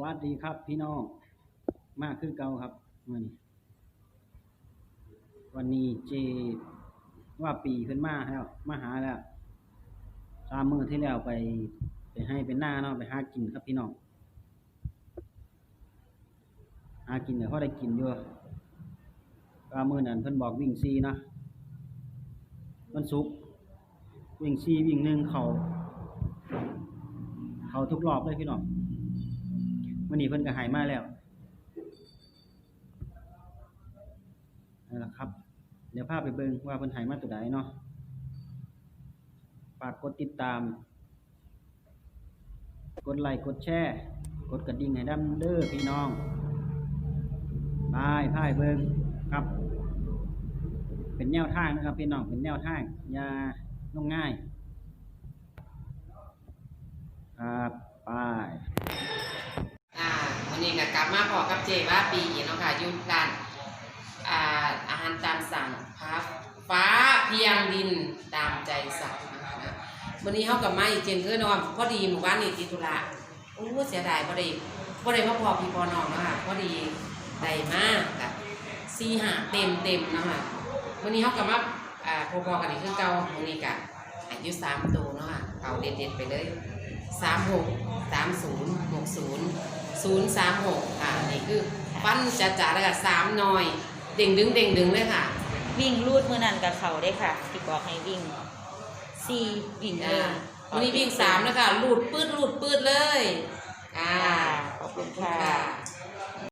วัสดีครับพี่น้อง มากขึ้นเก่าครับมื่อนี้วันนี้เจว่าปีขึ้นมาแล้วมาหาแล้วสามมือที่แล้วไปไปให้เป็นหน้าเนาะไปหากินครับพี่น้องหากินเดี๋ยวเขาได้กินอยู่ก็มือนั้นเพิ่นบอกวิ่งซีนะมันสุกวิ่งซีวิ่งหนึ่งเขาเขาทุกรอบเลยพี่น้อง วันนี้เพิ่นก็ใหายมาแล้วนั่นแหละครับ เดี๋ยวพาไปเบิ่งว่าเพิ่นหายมาตัวใดเนาะฝากกดติดตาม กดไลค์กดแชร์กดกระดิ่งให้ดันเด้อพี่น้องบายพายเบิ่งครับ เป็นแนวทางนะครับพี่น้องเป็นแนวทางอย่าลงง่าย ครับไป อ่าวั นี้ก็กลับมาพอกับเจว่าปีเนาะค่ะยุดร้านอาอาหารตามสั่งฟ้าฟ้าเพียงดินตามใจสั่งนะคะวันนี้เขากับมาอีกเจนเพื่อนเนาะพอดีหมู่บ้านนี่ติดธุระโอ้เสียดายพอดีพอดีมาพอพี่พอน้องเนาะคะพอดีได้มากกับซีหาเต็มเต็มเนาะคะวันนี้เขากับมาอ่าพอๆกันอีกคือเก่าวันนี้กะอายุสามตัวเนาะค่ะเอาเด็ดๆไปเลย สามหกสามศูนย์หกศูนย์ศูนย์สามหกค่ะนี่คือฟันจะจ่าแล้วก็สามหน่อย เด้งดึงเด้งดึงเลยค่ะ วิ่งรูดมือนั่นกับเขาได้ค่ะที่บอกให้วิ่งสี่วิ่งเลอ่ายวันนี้วิ่งสามแล้วค่ะหลุดปืดหลุดปืดเลย อ่า ขอบคุณขอบคุณค่ะค่ะ